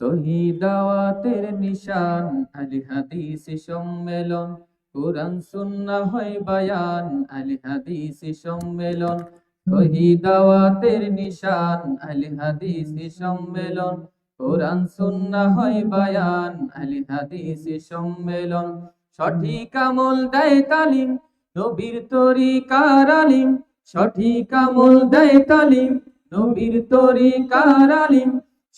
শহীদাওয়াতের নিশান আলী হাদিস সম্মেলন। কোরআন সুন্নাহ হয় বায়ান আলী হাদিস সম্মেলন। শহীদাওয়াতের নিশান আলী হাদিস সম্মেলন। কোরআন সুন্নাহ হয় বায়ান আলী হাদিস সম্মেলন। সঠিক আমল দেয় তালিম, নবীর তরিকার আলিম। সঠিক আমল দেয় তালিম, নবীর তরিকার আলিম।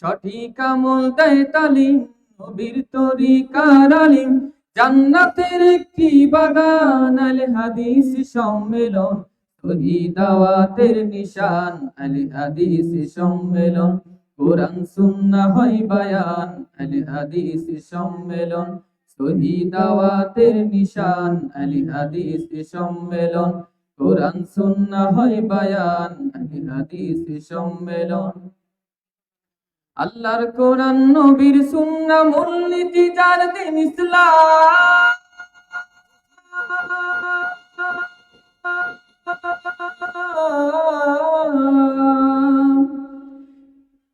সঠিক আমল দেয় তালিম, নবীর তরিকার আলিম জান্নাতের একটি বাগান আল হাদিস সম্মেলন শহীদাওয়াতের নিশান আল হাদিস সম্মেলন। কোরআন, সুন্নাহ হয় বায়ান আল হাদিস সম্মেলন শহীদাওয়াতের নিশান আল হাদিস সম্মেলন। কোরআন, সুন্নাহ হয় বায়ান আল হাদিস সম্মেলন। আল্লাহর কোরআন, নবীর সুন্না, মূলনীতি, যার দিন ইসলাম।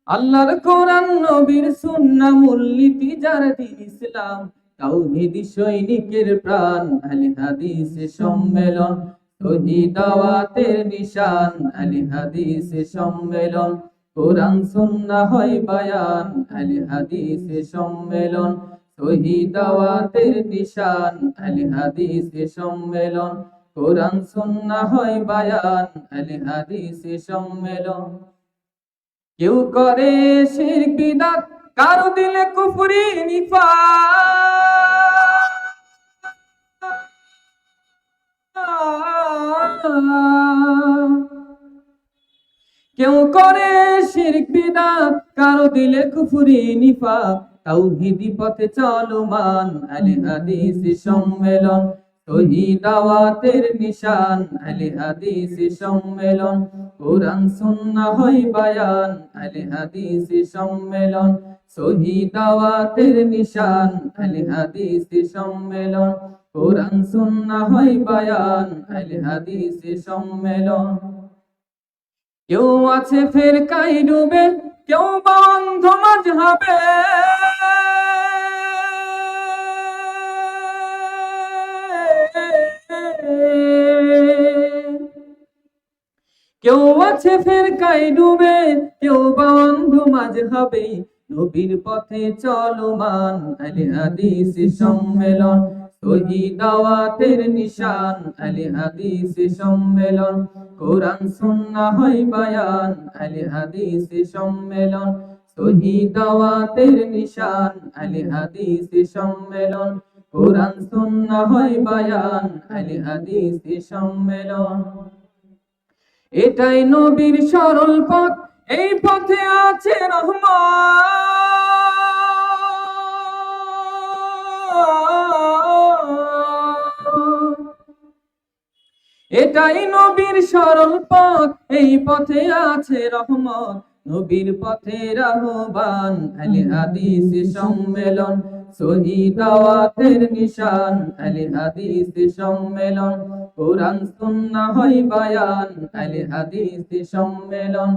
আল্লাহর কোরআন, নবীর সুন্না, মূলনীতি, যার দিন ইসলাম। তাওহীদি সৈনিকের প্রাণ আলী হাদিস সম্মেলন। শহীদাওয়াতের নিশান আলী হাদিস সম্মেলন। কোরআন সুন্নাহ হয় বায়ান, আলী সম্মেলন শহীদাওয়াতের নিশান, আলী সম্মেলন। কোরআন সুন্নাহ হয় বায়ান, আলী সম্মেলন। কেউ করে শিরক, বিদাত, কারও দিলে কুফরি, নিফাক। কেউ করে শিরক বিদাত কারও দিলে কুফরি নিফাক। তাওহীদি পথে চলমান আলে হাদিস সম্মেলন। শহীদাওয়াতের নিশান আলে হাদিস সম্মেলন। কোরআন হয় বায়ান আলে হাদিস সম্মেলন। শহীদাওয়াতের নিশান আলে হাদিস সম্মেলন। কোরআন সুন্নাহ হয় বায়ান আলে হাদিস সম্মেলন। কেউ আছে ফের কাই ডুবে, কেউ বন্ধ মাঝহাবে কেউ আছে ফের কাই ডুবে, কেউ বন্ধ মাঝহাবে নবীর পথে চলমান আলে হাদিস সম্মেলন শহীদাওয়াতের নিশান আলে হাদিস সম্মেলন। কোরআন সুন্নাহ হয় বায়ান আলে হাদিস সম্মেলন। শহীদাওয়াতের নিশান আলে হাদিস সম্মেলন। কোরআন সুন্নাহ হয় বায়ান আলে হাদিস সম্মেলন। এটাই নবীর সরল পথ, এই পথে আছে রহমান এটাই নবীর সরল পথ, এই পথে আছে রহমত। নবীর পথের আহ্বান আলে হাদিস সম্মেলন। শহীদের নিশান, আলে হাদিস সম্মেলন। কোরআন, সুন্নাহ হয় বায়ান, আলে হাদিস সম্মেলন।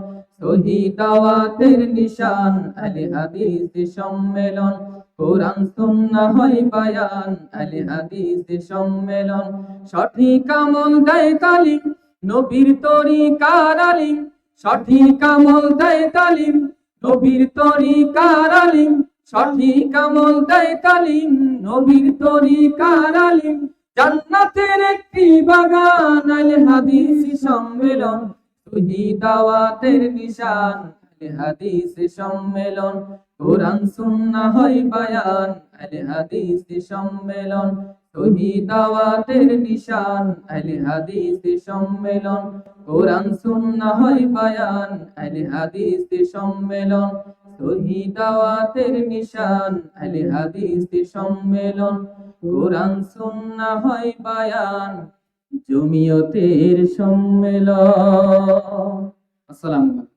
নিশান, আলে হাদিস সম্মেলন। কোরআন হয় বায়ান হাদিস সম্মেলন। সঠিক আমল দেয় তালিম, নবীর তরিকার আলিম। সঠিক আমল দেয় তালিম, নবীর তরিকার আলিম। সঠিক আমল দেয় তালিম, নবীর তরিকার আলিম। জান্নাতের একটি বাগান, আল হাদিস সম্মেলন। শহীদাওয়াতের নিশান হাদিস সম্মেলন। কোরআন, সুন্নাহ হয় বায়ান হাদিস সম্মেলন। শহীদাওয়াতের নিশান আল হাদিস সম্মেলন। কোরআন, সুন্নাহ হয় বায়ান আল হাদিস সম্মেলন। শহীদাওয়াতের নিশান আল হাদিস সম্মেলন। কোরআন, সুন্নাহ হয় বায়ান জমিয়তের সম্মেলন। আসসালামু আলাইকুম।